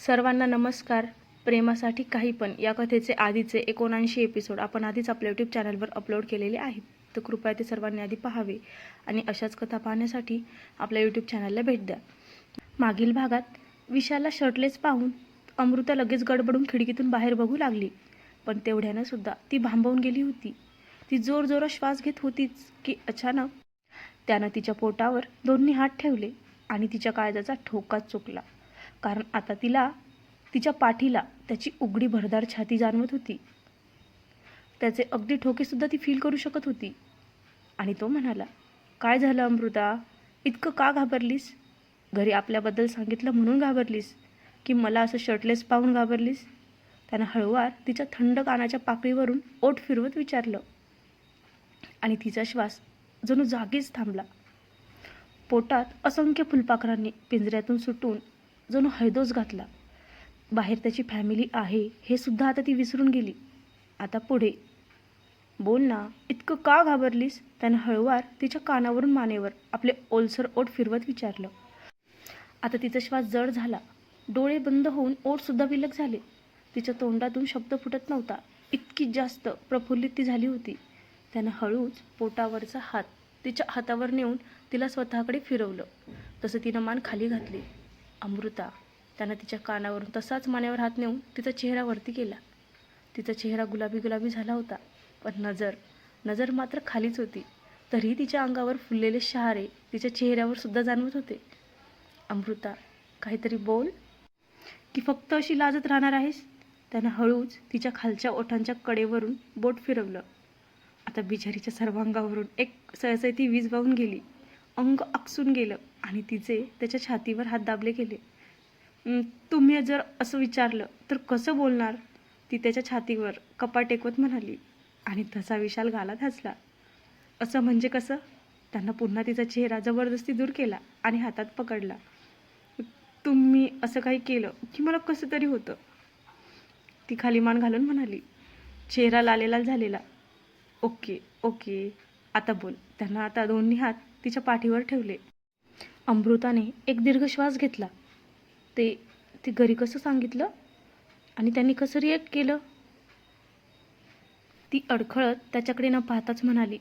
सर्वांना नमस्कार. प्रेमासाठी काही पण. या कथेचे आधीचे एकोणऐंशी एपिसोड आपण आधीच आपल्या यूट्यूब चॅनलवर अपलोड केलेले आहेत. तर कृपया ते सर्वांनी आधी पाहावे आणि अशाच कथा पाहण्यासाठी आपल्या यूट्यूब चॅनलला भेट द्या. मागील भागात विशालला शर्टलेस पाहून अमृता लगेच गडबडून खिडकीतून बाहेर बघू लागली. पण तेवढ्यानं सुद्धा ती भांबवून गेली होती. ती जोरजोरात श्वास घेत होतीच की अचानक त्यानं तिच्या पोटावर दोन्ही हात ठेवले आणि तिच्या काळजाचा ठोकाच चुकला. कारण आता तिला तिच्या पाठीला त्याची उघडी भरदार छाती जाणवत होती. त्याचे अगदी ठोकेसुद्धा ती फील करू शकत होती. आणि तो म्हणाला काय झालं अमृता? इतकं का घाबरलीस? घरी आपल्याबद्दल सांगितलं म्हणून घाबरलीस? की मला असं शर्टलेस पाहून घाबरलीस? त्यानं हळूवार तिच्या थंड कानाच्या पाकळीवरून ओठ फिरवत विचारलं. आणि तिचा श्वास जणू जागीच थांबला. पोटात असंख्य फुलपाखरांनी पिंजऱ्यातून सुटून जणू हैदोस घातला. बाहेर त्याची फॅमिली आहे हे सुद्धा आता ती विसरून गेली. आता पुढे. बोल ना इतकं का घाबरलीस? त्यानं हळूवार तिच्या कानावरून मानेवर आपले ओलसर ओठ फिरवत विचारलं. आता तिचा श्वास जड झाला. डोळे बंद होऊन ओठसुद्धा विलग झाले. तिच्या तोंडातून शब्द फुटत नव्हता. इतकी जास्त प्रफुल्लित ती झाली होती. त्यानं हळूच पोटावरचा हात तिच्या हातावर नेऊन तिला स्वतःकडे फिरवलं. तसं तिनं मान खाली घातली. अमृता त्यानं तिच्या कानावरून तसाच मानेवर हात नेऊन तिचा चेहरा वरती केला. तिचा चेहरा गुलाबी गुलाबी झाला होता पण नजर नजर मात्र खालीच होती. तरीही तिच्या अंगावर फुललेले शहारे तिच्या चेहऱ्यावर सुद्धा जाणवत होते. अमृता काहीतरी बोल की फक्त अशी लाजत राहणार आहेस? त्यानं हळूच तिच्या खालच्या ओठांच्या कडेवरून बोट फिरवलं. आता बिचारीच्या सर्वांगावरून एक सहसाई वीज वाहून गेली. अंग आकसून गेलं आणि तिचे त्याच्या छातीवर हात दाबले गेले. तुम्ही जर असं विचारलं तर कसं बोलणार? ती त्याच्या छातीवर कपा टेकवत म्हणाली आणि तसा विशाल गाला हसला. असं म्हणजे कसं? त्यांना पुन्हा तिचा चेहरा जबरदस्ती दूर केला आणि हातात पकडला. तुम्ही असं काही केलं की मला कसं तरी होतं? ती खाली मान घालून म्हणाली. चेहरा लालेलाल झालेला. ओके ओके आता बोल. त्यांना आता दोन्ही हात तिच्या पाठीवर ठेवले. अमृताने एक दीर्घ श्वास घेतला. ते ती घरी कसं सांगितलं? आणि त्यांनी कसं रिॲक्ट केलं? ती अडखळत त्याच्याकडे न पाहताच म्हणाली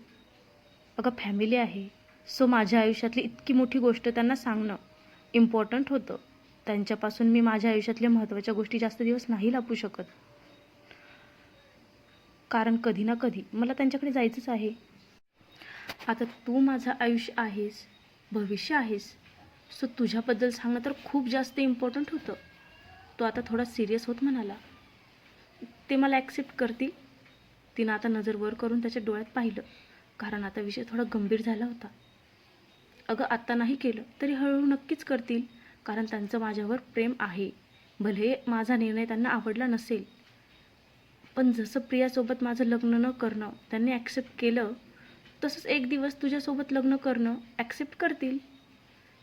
अगं फॅमिली आहे. सो माझ्या आयुष्यातली इतकी मोठी गोष्ट त्यांना सांगणं इम्पॉर्टंट होतं. त्यांच्यापासून मी माझ्या आयुष्यातल्या महत्त्वाच्या गोष्टी जास्त दिवस नाही लपू शकत. कारण कधी ना कधी मला त्यांच्याकडे जायचंच आहे. आता तू माझं आयुष्य आहेस भविष्य आहेस. सो तुझ्याबद्दल सांगणं तर खूप जास्त इम्पॉर्टंट होतं. तो आता थोडा सिरियस होत म्हणाला. ते मला ॲक्सेप्ट करतील. तिनं आता नजर वर करून त्याच्या डोळ्यात पाहिलं. कारण आता विषय थोडा गंभीर झाला होता. अगं आत्ता नाही केलं तरी हळूहळू नक्कीच करतील. कारण त्यांचं माझ्यावर प्रेम आहे. भले माझा निर्णय त्यांना आवडला नसेल. पण जसं प्रियासोबत माझं लग्न न करणं त्यांनी ॲक्सेप्ट केलं तसंच एक दिवस तुझ्यासोबत लग्न करणं ॲक्सेप्ट करतील.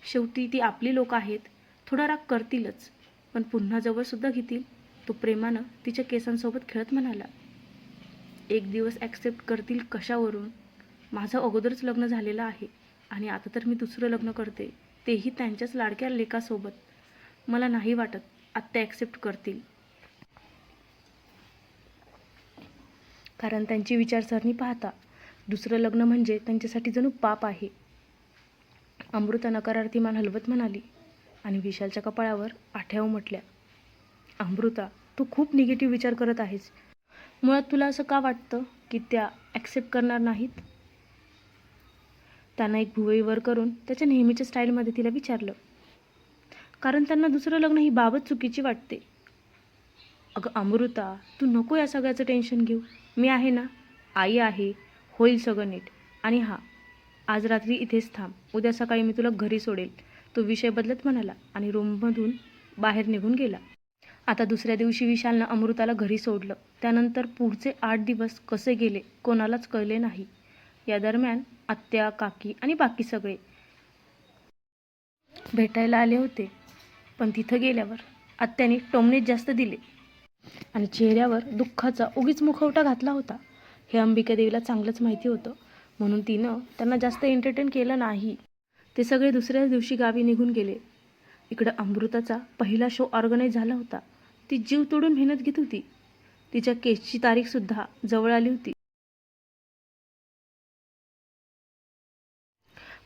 शेवटी ती आपली लोक आहेत. थोडा राग करतीलच. पण पुन्हा जवळसुद्धा घेतील. तो प्रेमानं तिच्या केसांसोबत खेळत म्हणाला एक दिवस ॲक्सेप्ट करतील कशावरून? माझं अगोदरच लग्न झालेलं आहे आणि आता तर मी दुसरं लग्न करते. तेही त्यांच्याच लाडक्या लेकासोबत. मला नाही वाटत आत्ता ॲक्सेप्ट करतील. कारण त्यांची विचारसरणी पाहता दुसरं लग्न म्हणजे त्यांच्यासाठी जणू पाप आहे. अमृता नकारार्थी मान हलवत म्हणाली आणि विशालच्या कपाळावर आठ्या उमटल्या. अमृता तू खूप निगेटिव्ह विचार करत आहेस. मुळात तुला असं का वाटतं की त्या ॲक्सेप्ट करणार नाहीत? त्यानं एक भुवई वर करून त्याच्या नेहमीच्या स्टाईलमध्ये तिला विचारलं. कारण त्यांना दुसरं लग्न ही बाबत चुकीची वाटते. अगं अमृता तू नको या सगळ्याचं टेन्शन घेऊ. मी आहे ना आई आहे होईल सगळं नीट. आणि हां आज रात्री इथेच थांब. उद्या सकाळी मी तुला घरी सोडेल. तो विषय बदलत म्हणाला आणि रूममधून बाहेर निघून गेला. आता दुसऱ्या दिवशी विशालनं अमृताला घरी सोडलं. त्यानंतर पुढचे आठ दिवस कसे गेले कोणालाच कळले नाही. या दरम्यान आत्या काकी आणि बाकी सगळे भेटायला आले होते पण तिथं गेल्यावर आत्याने टोमणेच जास्त दिले आणि चेहऱ्यावर दुःखाचा उगीच मुखवटा घातला होता. हे अंबिकादेवीला चांगलंच माहिती होतं. म्हणून तिनं त्यांना जास्त एंटरटेन केलं नाही. ते सगळे दुसऱ्याच दिवशी गावी निघून गेले. इकडं अमृताचा पहिला शो ऑर्गनाईज झाला होता. ती जीव तोडून मेहनत घेत होती. तिच्या केसची तारीखसुद्धा जवळ आली होती.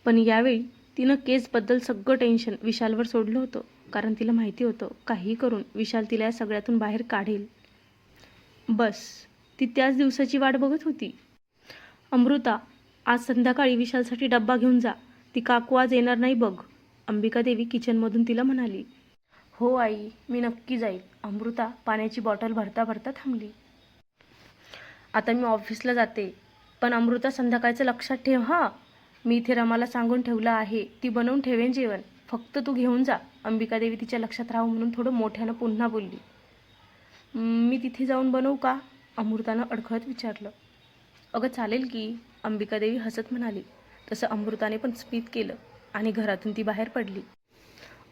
पण यावेळी तिनं केसबद्दल सगळं टेन्शन विशालवर सोडलं होतं. कारण तिला माहिती होतं काही करून विशाल तिला या सगळ्यातून बाहेर काढेल. बस. ती त्याच दिवसाची वाट बघत होती. अमृता आज संध्याकाळी विशालसाठी डब्बा घेऊन जा. ती काकू आज येणार नाही बघ. अंबिका देवी किचनमधून तिला म्हणाली. हो आई मी नक्की जाईल. अमृता पाण्याची बॉटल भरता भरता थांबली. आता मी ऑफिसला जाते. पण अमृता संध्याकाळचं लक्षात ठेव हां. मी इथे रमाला सांगून ठेवलं आहे. ती बनवून ठेवेन जेवण. फक्त तू घेऊन जा. अंबिका देवी तिच्या लक्षात राहू म्हणून थोडं मोठ्यानं पुन्हा बोलली. मी तिथे जाऊन बनवू का? अमृतानं अडखळत विचारलं. अगं चालेल की अंबिकादेवी हसत म्हणाली. तसं अमृताने पण स्मित केलं आणि घरातून ती बाहेर पडली.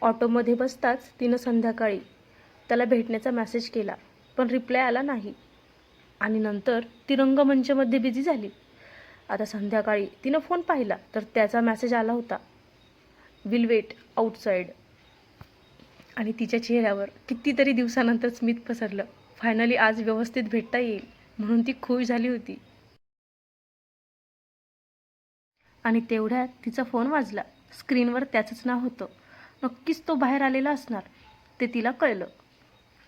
ऑटोमध्ये बसताच तिनं संध्याकाळी त्याला भेटण्याचा मेसेज केला पण रिप्लाय आला नाही. आणि नंतर ती रंगमंचमध्ये बिझी झाली. आता संध्याकाळी तिनं फोन पाहिला तर त्याचा मेसेज आला होता. विल वेट आउटसाईड आणि तिच्या चेहऱ्यावर कितीतरी दिवसानंतर स्मित पसरलं. फायनली आज व्यवस्थित भेटता येईल म्हणून ती खुश झाली होती. आणि तेवढ्यात तिचा फोन वाजला. स्क्रीनवर त्याचंच नाव होतं. नक्कीच तो बाहेर आलेला असणार ते तिला कळलं.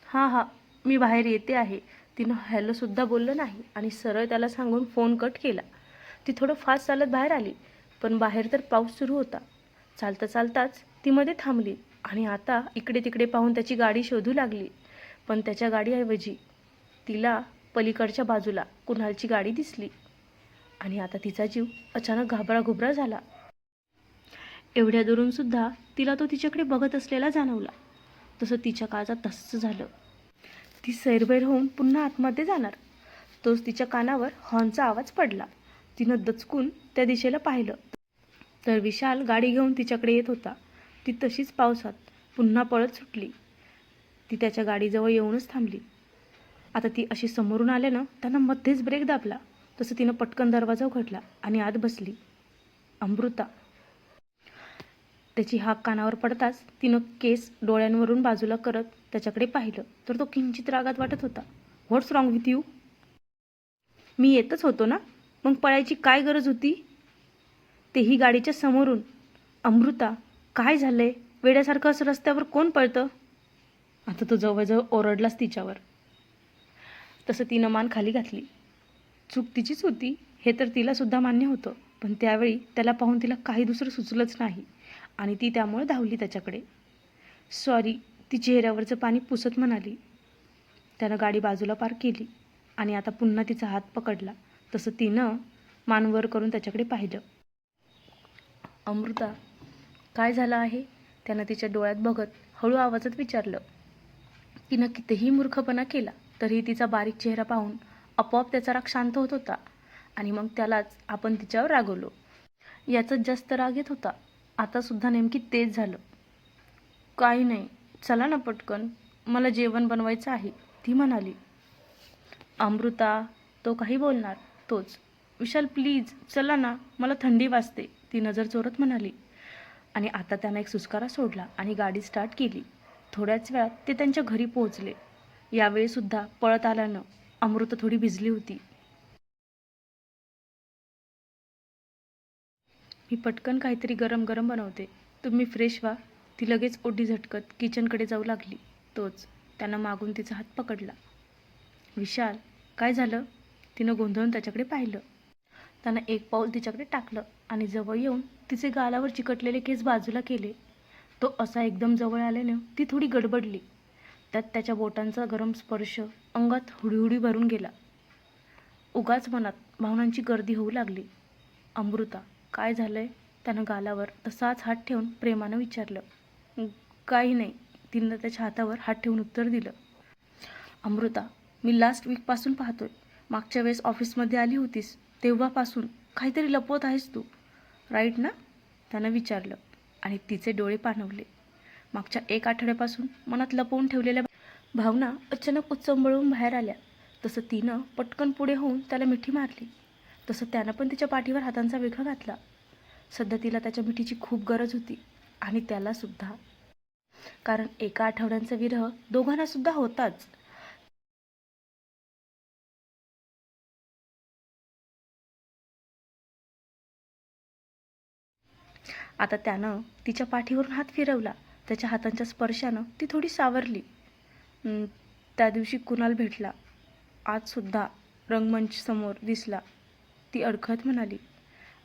हां हां मी बाहेर येते आहे. तिनं हॅलोसुद्धा बोललं नाही आणि सरळ त्याला सांगून फोन कट केला. ती थोडं फास्ट चालत बाहेर आली पण बाहेर तर पाऊस सुरू होता. चालता चालताच ती मध्ये थांबली आणि आता इकडे तिकडे पाहून त्याची गाडी शोधू लागली. पण त्याच्या गाडीऐवजी तिला पलीकडच्या बाजूला कुणालची गाडी दिसली. आणि आता तिचा जीव अचानक घाबराघुबरा झाला. एवढ्या दुरून सुद्धा तिला तो तिच्याकडे बघत असलेला जाणवला. तसं तिच्या काळजात तसंच झालं. ती सैरभैर होऊन पुन्हा आतमध्ये जाणार. तोच तिच्या कानावर हॉर्नचा आवाज पडला. तिनं दचकून त्या दिशेला पाहिलं. तर विशाल गाडी घेऊन तिच्याकडे येत होता. ती तशीच पावसात पुन्हा पळत सुटली. ती त्याच्या गाडीजवळ येऊनच थांबली. आता ती अशी समोरून आल्यानं त्यांना मध्येच ब्रेक दाबला. तसं तिनं पटकन दरवाजा उघडला आणि आत बसली. अमृता. त्याची हाक कानावर पडताच तिनं केस डोळ्यांवरून बाजूला करत त्याच्याकडे पाहिलं तर तो किंचित रागात वाटत होता. व्हॉट्स रॉंग विथ यू मी येतच होतो ना? मग पळायची काय गरज होती? तेही गाडीच्या समोरून. अमृता काय झालंय? वेड्यासारखं असं रस्त्यावर कोण पळतं? आता तो जवळजवळ ओरडलाच तिच्यावर. तसं तिनं मान खाली घातली. चूक तिचीच होती हे तर तिलासुद्धा मान्य होतं पण त्यावेळी त्याला पाहून तिला काही दुसरं सुचलंच नाही आणि ती त्यामुळे धावली त्याच्याकडे. सॉरी ती चेहऱ्यावरचं पाणी पुसत म्हणाली. त्यानं गाडी बाजूला पार केली आणि आता पुन्हा तिचा हात पकडला. तसं तिनं मानवर करून त्याच्याकडे पाहिलं. अमृता काय झालं आहे? त्यानं तिच्या डोळ्यात बघत हळू आवाजात विचारलं. तिनं कितीही मूर्खपणा केला तरीही तिचा बारीक चेहरा पाहून आपोआप त्याचा राग शांत होत होता आणि मग त्यालाच आपण तिच्यावर रागवलो. याचाच जास्त राग येत होता. आता सुद्धा नेमकी तेच झालं. काही नाही चला ना पटकन. मला जेवण बनवायचं आहे ती म्हणाली. अमृता तो काही बोलणार तोच. विशाल प्लीज चला ना मला थंडी वाजते ती नजर चोरत म्हणाली. आणि आता त्यानं एक सुस्कारा सोडला आणि गाडी स्टार्ट केली. थोड्याच वेळात ते त्यांच्या घरी पोहोचले. यावेळीसुद्धा पळत आल्यानं अमृता थोडी भिजली होती. मी पटकन काहीतरी गरम गरम बनवते. तुम्ही फ्रेश व्हा. ती लगेच ओढी झटकत किचनकडे जाऊ लागली. तोच त्यानं मागून तिचा हात पकडला. विशाल काय झालं? तिनं गोंधळून त्याच्याकडे पाहिलं. त्यानं एक पाऊल तिच्याकडे टाकलं आणि जवळ येऊन तिचे गालावर चिकटलेले केस बाजूला केले. तो असा एकदम जवळ आल्याने ती थोडी गडबडली. त्यात त्याच्या बोटांचा गरम स्पर्श अंगात हुडीहुडी भरून गेला. उगाच मनात भावनांची गर्दी होऊ लागली. अमृता काय झालंय? त्यानं गालावर तसाच हात ठेवून प्रेमानं विचारलं. काही नाही तिनं त्याच्या हातावर हात ठेवून उत्तर दिलं. अमृता मी लास्ट वीकपासून पाहतोय. मागच्या वेळेस ऑफिसमध्ये आली होतीस तेव्हापासून काहीतरी लपवत आहेस तू. राईट ना? त्यानं विचारलं. आणि तिचे डोळे पाणवले मागच्या एक आठवड्यापासून मनात लपवून ठेवलेल्या भावना अचानक उचंबळून बाहेर आल्या. तसं तिनं पटकन पुढे होऊन त्याला मिठी मारली. तसं त्यानं पण तिच्या पाठीवर हातांचा विखा घातला. सध्या तिला त्याच्या मिठीची खूप गरज होती आणि त्यालासुद्धा कारण एका आठवड्यांचा विरह दोघांनासुद्धा होताच. आता त्यानं तिच्या पाठीवरून हात फिरवला. त्याच्या हातांच्या स्पर्शानं ती थोडी सावरली. त्या दिवशी कुणाल भेटला. आजसुद्धा रंगमंच समोर दिसला. ती अडखळत म्हणाली.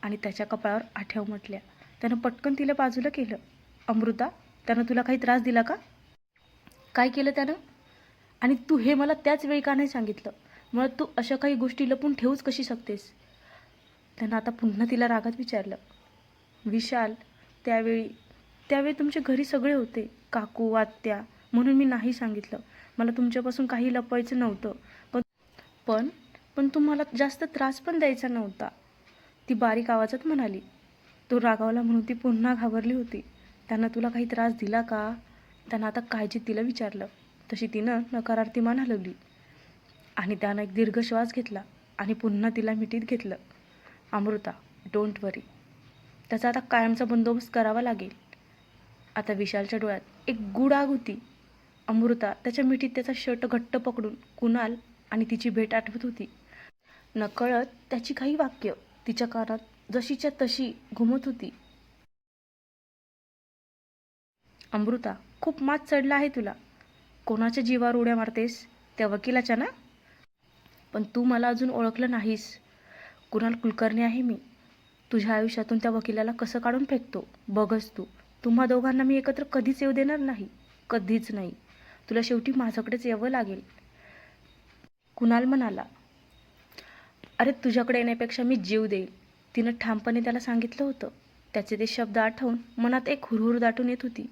आणि त्याच्या कपाळावर आठ्याव म्हटल्या. त्यानं पटकन तिला बाजूला केलं. अमृता त्यानं तुला काही त्रास दिला का? काय केलं त्यानं? आणि तू हे मला त्याच वेळी का नाही सांगितलं? मग तू अशा काही गोष्टी लपून ठेवूच कशी शकतेस? त्यानं आता पुन्हा तिला रागात विचारलं. विशाल त्यावेळी त्यावेळी तुमच्या घरी सगळे होते काकू आत्या म्हणून मी नाही सांगितलं. मला तुमच्यापासून काही लपवायचं नव्हतं. पण पण पण तुम्हाला जास्त त्रास पण द्यायचा नव्हता. ती बारीक आवाजात म्हणाली. तो रागावला म्हणून ती पुन्हा घाबरली होती. त्यानं तुला काही त्रास दिला का? त्यानं आता काळजीत तिला विचारलं. तशी तिनं नकारार्थी मान हलवली. आणि त्यानं एक दीर्घ श्वास घेतला आणि पुन्हा तिला मिठीत घेतलं. अमृता डोंट वरी त्याचा आता कायमचा बंदोबस्त करावा लागेल. आता विशालच्या डोळ्यात एक गुड आग होती. अमृता त्याच्या मिठीत त्याचा शर्ट घट्ट पकडून कुणाल आणि तिची भेट आठवत होती. नकळत त्याची काही वाक्य तिच्या कानात जशीच्या तशी घुमत होती. अमृता खूप मात चढला आहे तुला. कोणाच्या जीवावर उड्या मारतेस? त्या वकिलाच्या ना? पण तू मला अजून ओळखलं नाहीस. कुणाल कुलकर्णी आहे मी. तुझ्या आयुष्यातून त्या वकिलाला कसं काढून फेकतो? बघच तू. तुम्हा दोघांना मी एकत्र कधीच येऊ देणार नाही. कधीच नाही. तुला शेवटी माझ्याकडेच यावं लागेल. कुणाल म्हणाला अरे तुझ्याकडे येण्यापेक्षा मी जीव देईल तिनं ठामपणे त्याला सांगितलं होतं. त्याचे ते शब्द आठवून मनात एक हुरहुर दाटून येत होती.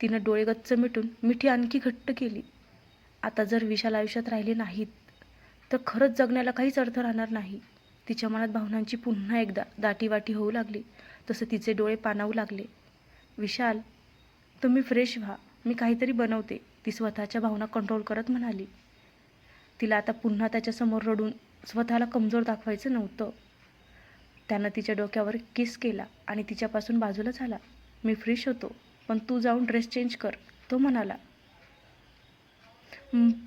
तिनं डोळे गच्च मिटून मिठी आणखी घट्ट केली. आता जर विशाल आयुष्यात राहिले नाहीत तर खरंच जगण्याला काहीच अर्थ राहणार नाही. तिच्या मनात भावनांची पुन्हा एकदा दाटीवाटी होऊ लागली. तसं तिचे डोळे पाणावू लागले. विशाल तुम्ही फ्रेश व्हा. मी काहीतरी बनवते. ती स्वतःच्या भावना कंट्रोल करत म्हणाली. तिला आता पुन्हा त्याच्यासमोर रडून स्वतःला कमजोर दाखवायचं नव्हतं. त्यानं तिच्या डोक्यावर किस केला आणि तिच्यापासून बाजूला झाला. मी फ्रेश होतो पण तू जाऊन ड्रेस चेंज कर तो म्हणाला.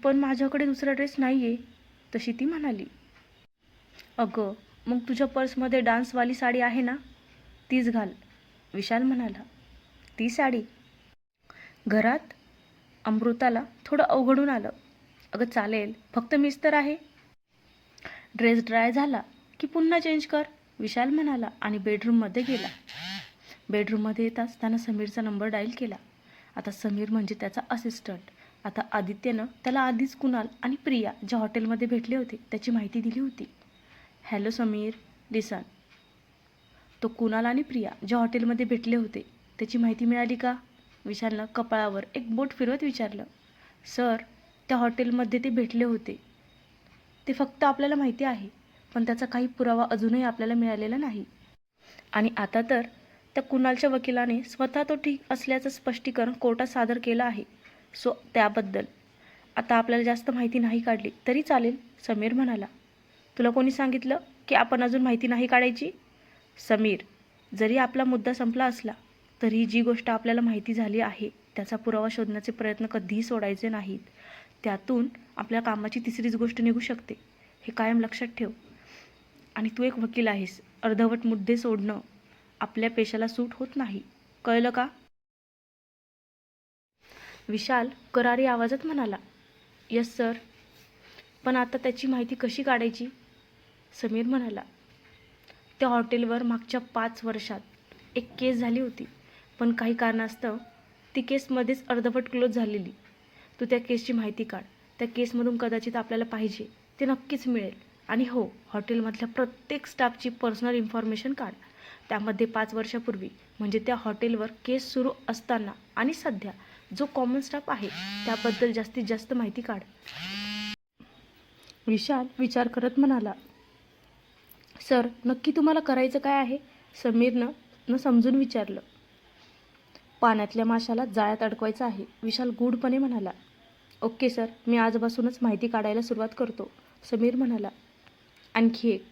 पण माझ्याकडे दुसरा ड्रेस नाही आहे तशी ती म्हणाली. अगं मग तुझ्या पर्समध्ये डान्सवाली साडी आहे ना? तीच घाल. विशाल म्हणाला ती साडी? घरात अमृताला थोडं अवघडून आलं. अगं चालेल. फक्त मीच तर आहे. ड्रेस ड्राय झाला की पुन्हा चेंज कर विशाल म्हणाला आणि बेडरूममध्ये गेला. बेडरूममध्ये येताच त्यानं समीरचा नंबर डायल केला. आता समीर म्हणजे त्याचा असिस्टंट. आता आदित्यनं त्याला आधीच कुणाल आणि प्रिया ज्या हॉटेलमध्ये भेटले होते त्याची माहिती दिली होती. Hello Sameer listen. तो कुणाल आणि प्रिया ज्या हॉटेलमध्ये भेटले होते त्याची माहिती मिळाली का? विशालनं कपाळावर एक बोट फिरवत विचारलं. सर त्या हॉटेलमध्ये ते भेटले होते. ते फक्त आपल्याला माहिती आहे पण त्याचा काही पुरावा अजूनही आपल्याला मिळालेला नाही. आणि आता तर त्या कुणालच्या वकिलाने स्वतः तो ठीक असल्याचं स्पष्टीकरण कोर्टात सादर केलं आहे. सो त्याबद्दल. आता आपल्याला जास्त माहिती नाही काढली तरी चालेल समीर म्हणाला. तुला कोणी सांगितलं की आपण अजून माहिती नाही काढायची? समीर जरी आपला मुद्दा संपला असला तरी जी गोष्ट आपल्याला माहिती झाली आहे त्याचा पुरावा शोधण्याचे प्रयत्न कधीही सोडायचे नाहीत. त्यातून आपल्या कामाची तिसरीच गोष्ट निघू शकते. हे कायम लक्षात ठेव. आणि तू एक वकील आहेस. अर्धवट मुद्दे सोडणं आपल्या पेशाला सूट होत नाही. कळलं का? विशाल करारी आवाजात म्हणाला यस सर. पण आता त्याची माहिती कशी काढायची? समीर म्हणाला त्या हॉटेलवर मागच्या पाच वर्षात एक केस झाली होती पण काही कारणास्तव ती केसमध्येच अर्धवट क्लोज झालेली. तू त्या केसची माहिती काढ. त्या केसमधून कदाचित आपल्याला पाहिजे ते नक्कीच मिळेल. आणि हो हॉटेलमधल्या प्रत्येक स्टाफची पर्सनल इन्फॉर्मेशन काढ. त्यामध्ये पाच वर्षापूर्वी म्हणजे त्या हॉटेलवर केस सुरू असताना आणि सध्या जो कॉमन स्टाफ आहे त्याबद्दल जास्तीत जास्त माहिती काढ. विशाल विचार करत म्हणाला सर नक्की तुम्हाला करायचं काय आहे? समीरनं न समजून विचारलं. पाण्यातल्या माशाला जाळ्यात अडकवायचं आहे विशाल गूढपणे म्हणाला. ओके सर मी आजपासूनच माहिती काढायला सुरुवात करतो समीर म्हणाला. आणखी एक.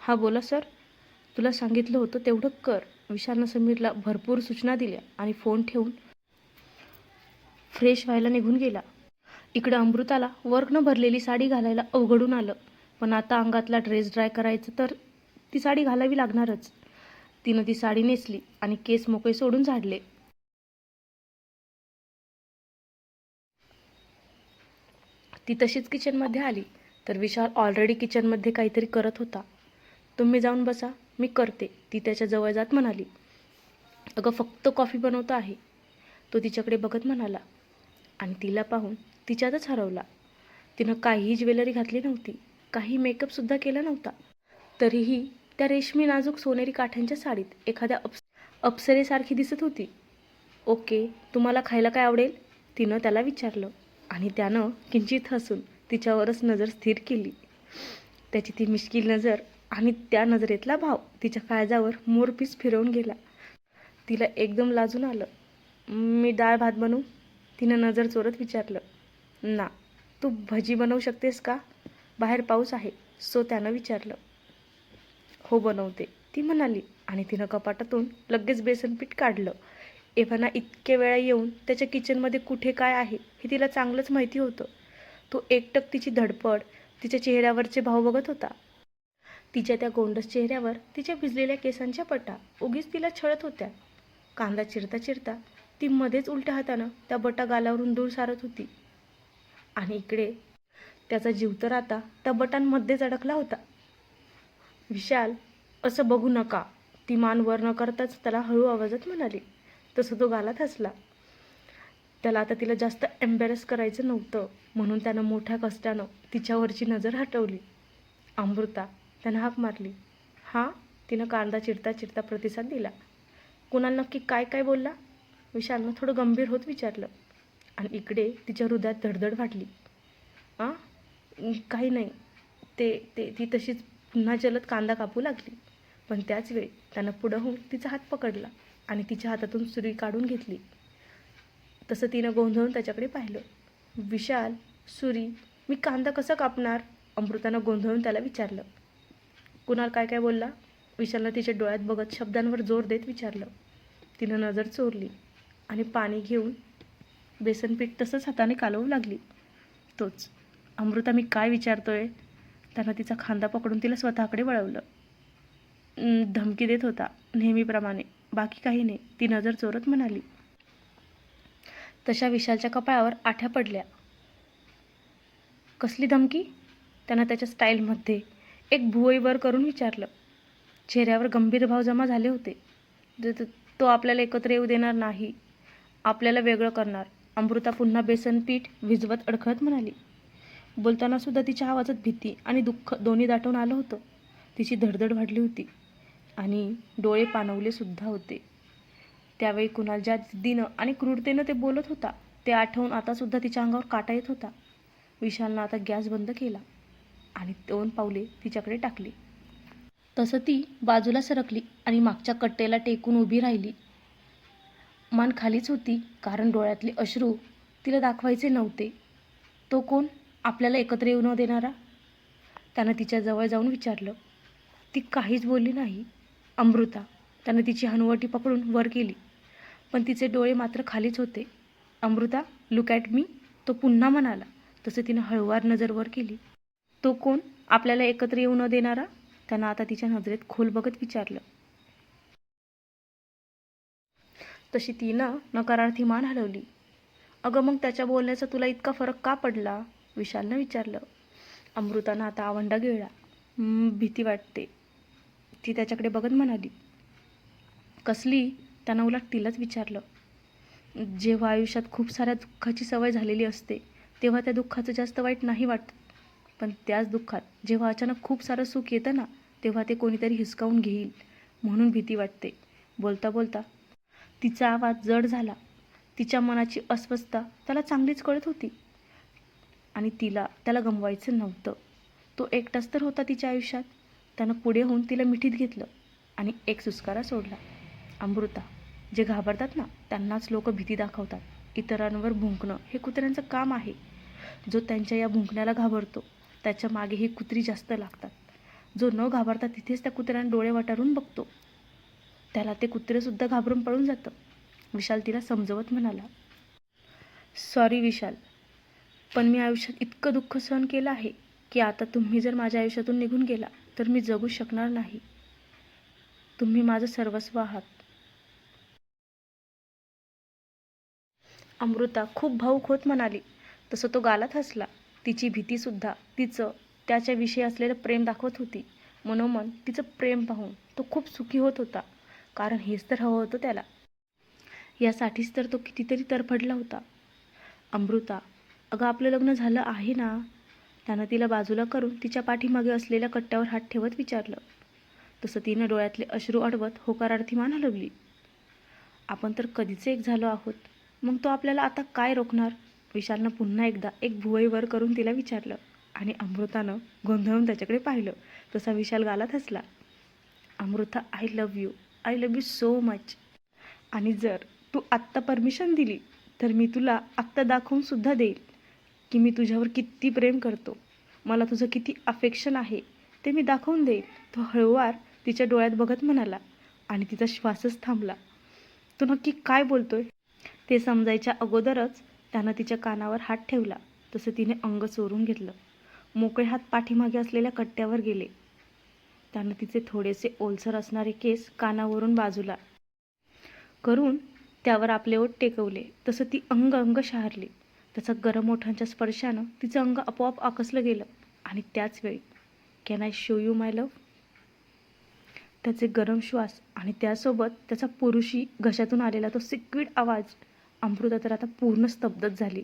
हा बोला सर. तुला सांगितलं होतं तेवढं कर. विशालनं समीरला भरपूर सूचना दिल्या आणि फोन ठेवून फ्रेश व्हायला निघून गेला. इकडं अमृताला वर्कनं भरलेली साडी घालायला अवघडून आलं. पण आता अंगातला ड्रेस ड्राय करायचं तर ती साडी घालावी लागणारच. तिनं ती साडी नेसली आणि केस मोकळे सोडून झाडले. ती तशीच किचनमध्ये आली तर विशाल ऑलरेडी किचनमध्ये काहीतरी करत होता. तुम्ही जाऊन बसा मी करते ती त्याच्याजवळ जात म्हणाली. अगं फक्त कॉफी बनवतो आहे. तो तिच्याकडे बघत म्हणाला. आणि तिला पाहून तिच्यातच हरवला. तिनं काहीही ज्वेलरी घातली नव्हती काही मेकअपसुद्धा केला नव्हता. तरीही त्या रेशमी नाजूक सोनेरी काठ्यांच्या साडीत एखाद्या अप्स अप्सरेसारखी दिसत होती. ओके तुम्हाला खायला काय आवडेल? तिनं त्याला विचारलं आणि त्यानं किंचित हसून तिच्यावरच नजर स्थिर केली. त्याची ती मिश्किल नजर आणि त्या नजरेतला भाव तिच्या काळजावर मोरपीस फिरवून गेला. तिला एकदम लाजून आलं. मी डाळ भात बनवू? तिनं नजर चोरत विचारलं. ना तू भजी बनवू शकतेस का? बाहेर पाऊस आहे. सो त्यानं विचारलं. हो बनवते. ती म्हणाली आणि तिनं कपाटातून लगेच बेसनपीठ काढलं. एव्हाना इतक्या वेळा येऊन त्याच्या किचनमध्ये कुठे काय आहे हे तिला चांगलंच माहिती होतं. तो एकटक तिची धडपड तिच्या चेहऱ्यावरचे भाव बघत होता. तिच्या त्या गोंडस चेहऱ्यावर तिच्या भिजलेल्या केसांच्या पट्टा उगीच तिला छळत होत्या. कांदा चिरता चिरता ती मध्येच उलट्या हातानं त्या बटा गालावरून दूर सारत होती. आणि इकडे त्याचा जीव तर आता त्या बटांमध्येच अडकला होता. विशाल असं बघू नका. ती मान वर न करताच त्याला हळू आवाजात म्हणाली. तसं तो गालात हसला. त्याला आता तिला जास्त एम्बॅरस करायचं नव्हतं. म्हणून त्यानं मोठ्या कष्टानं तिच्यावरची नजर हटवली. अमृता त्यानं हाक मारली. हां तिनं कांदा चिरता चिरता प्रतिसाद दिला. कुणाला नक्की काय काय बोलला? विशालनं थोडं गंभीर होत विचारलं. आणि इकडे तिच्या हृदयात धडधड वाटली. आ? काही नाही. ते ते ती तशीच पुन्हा जलद कांदा कापू लागली. पण त्याच वेळी त्यानं पुढं होऊन तिचा हात पकडला आणि तिच्या हातातून सुरी काढून घेतली. तसं तिनं गोंधळून त्याच्याकडे पाहिलं. विशाल सुरी मी कांदा कसा कापणार? अमृतानं गोंधळून त्याला विचारलं. कुणाल काय काय बोलला? विशालनं तिच्या डोळ्यात बघत शब्दांवर जोर देत विचारलं. तिनं नजर चोरली आणि पाणी घेऊन बेसनपीठ तसंच हाताने कालवू लागली. तोच अमृता मी काय विचारतोय? त्यानं तिचा खांदा पकडून तिला स्वतःकडे वळवलं. धमकी देत होता नेहमीप्रमाणे. बाकी काही नाही. ती नजर चोरत म्हणाली. तशा विशालच्या कपाळावर आठ्या पडल्या. कसली धमकी? त्यानं त्याच्या स्टाईलमध्ये एक भुवईवर करून विचारलं. चेहऱ्यावर गंभीर भाव जमा झाले होते. तो आपल्याला एकत्र येऊ देणार नाही. आपल्याला वेगळं करणार. अमृता पुन्हा बेसन पीठ विझवत अडखळत म्हणाली. बोलताना सुद्धा तिच्या आवाजात भीती आणि दुःख दोन्ही दाटून आलं होतं. तिची धडधड वाढली होती आणि डोळे पाणवले सुद्धा होते. त्यावेळी कुणाल ज्या जिद्दीनं आणि क्रूरतेनं ते बोलत होता ते आठवून आतासुद्धा तिच्या अंगावर काटा येत होता. विशालनं आता गॅस बंद केला आणि दोन पावले तिच्याकडे टाकली. तसं ती बाजूला सरकली आणि मागच्या कट्टेला टेकून उभी राहिली. मान खालीच होती कारण डोळ्यातले अश्रू तिला दाखवायचे नव्हते. तो कोण? आपल्याला एकत्र येऊ न देणारा? त्यानं तिच्या जवळ जाऊन विचारलं. ती काहीच बोलली नाही. अमृता त्यानं तिची हनुवटी पकडून वर केली. पण तिचे डोळे मात्र खालीच होते. Amruta look at me. तो पुन्हा म्हणाला. तसं तिनं हळूवार नजर वर केली. तो कोण? आपल्याला एकत्र येऊ न देणारा? त्यानं आता तिच्या नजरेत खोल बघत विचारलं. तशी तिनं नकारार्थी मान हलवली. अगं मग त्याच्या बोलण्याचा तुला इतका फरक का पडला? विशालनं विचारलं अमृतानं आता आवंडा गिळला भीती वाटते. ती त्याच्याकडे बघत म्हणाली. कसली? त्यानं उलट तिलाच विचारलं. जेव्हा आयुष्यात खूप साऱ्या दुःखाची सवय झालेली असते तेव्हा त्या दुःखाचं जास्त वाईट नाही वाटत. पण त्याच दुःखात जेव्हा अचानक खूप सारं सुख येतं ना तेव्हा ते कोणीतरी हिसकावून घेईल म्हणून भीती वाटते. बोलता बोलता तिचा आवाज जड झाला. तिच्या मनाची अस्वस्थता त्याला चांगलीच कळत होती. आणि तिला त्याला गमवायचं नव्हतं. तो एकटाच तर होता तिच्या आयुष्यात. त्यानं पुढे होऊन तिला मिठीत घेतलं आणि एक सुस्कारा सोडला. अमृता जे घाबरतात ना त्यांनाच लोक भीती दाखवतात. इतरांवर भुंकणं हे कुत्र्यांचं काम आहे. जो त्यांच्या या भुंकण्याला घाबरतो त्याच्यामागे ही कुत्री जास्त लागतात. जो न घाबरता तिथेच त्या कुत्र्यानं डोळे वाटारून बघतो. त्याला ते कुत्रेसुद्धा घाबरून पळून जातं. विशाल तिला समजवत म्हणाला सॉरी विशाल. पण मी आयुष्यात इतकं दुःख सहन केलं आहे की आता तुम्ही जर माझ्या आयुष्यातून निघून गेला तर मी जगू शकणार नाही. तुम्ही माझं सर्वस्व आहात. अमृता खूप भाऊक होत म्हणाली. तसं तो गालात हसला. तिची भीतीसुद्धा तिचं त्याच्याविषयी असलेलं प्रेम दाखवत होती. मनोमन तिचं प्रेम पाहून तो खूप सुखी होत होता. कारण हेच तर हवं होतं त्याला. यासाठीच तर तो कितीतरी तरफडला होता. अमृता अगं आपलं लग्न झालं आहे ना? त्यानं तिला बाजूला करून तिच्या पाठीमागे असलेल्या कट्ट्यावर हात ठेवत विचारलं. तसं तिनं डोळ्यातले अश्रू अडवत होकारार्थी मान हलवली आपण तर कधीच एक झालो आहोत. मग तो आपल्याला आता काय रोखणार? विशालनं पुन्हा एकदा एक भुवई वर करून तिला विचारलं आणि अमृतानं गोंधळून त्याच्याकडे पाहिलं. तसा विशाल गालात हसला. Amruta I love you I love you so much आणि जर तू आत्ता परमिशन दिली तर मी तुला आत्ता दाखवून सुद्धा देईल की मी तुझ्यावर किती प्रेम करतो. मला तुझं किती अफेक्शन आहे ते मी दाखवून देईन. तो हळूवार तिच्या डोळ्यात बघत म्हणाला आणि तिचा श्वासच थांबला. तो नक्की काय बोलतोय? ते समजायच्या अगोदरच त्यानं तिच्या कानावर हात ठेवला. तसं तिने अंग चोरून घेतलं. मोकळे हात पाठीमागे असलेल्या कट्ट्यावर गेले. त्यानं तिचे थोडेसे ओलसर असणारे केस कानावरून बाजूला करून त्यावर आपले ओठ टेकवले. तसं ती अंग अंग शहारली. त्याचा गरम ओठांच्या स्पर्शानं तिचं अंग आपोआप आकसलं गेलं. आणि त्याच वेळी can I show you my love त्याचे गरम श्वास आणि त्यासोबत त्याचा पुरुषी घशातून आलेला तो सिक्विड आवाज अमृता तर आता पूर्ण स्तब्धच झाली.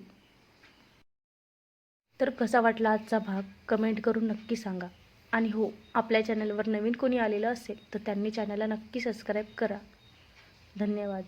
तर कसा वाटला आजचा भाग? कमेंट करून नक्की सांगा. आणि हो आपल्या चॅनलवर नवीन कोणी आलेलं असेल तर त्यांनी चॅनलला नक्की सबस्क्राईब करा. धन्यवाद.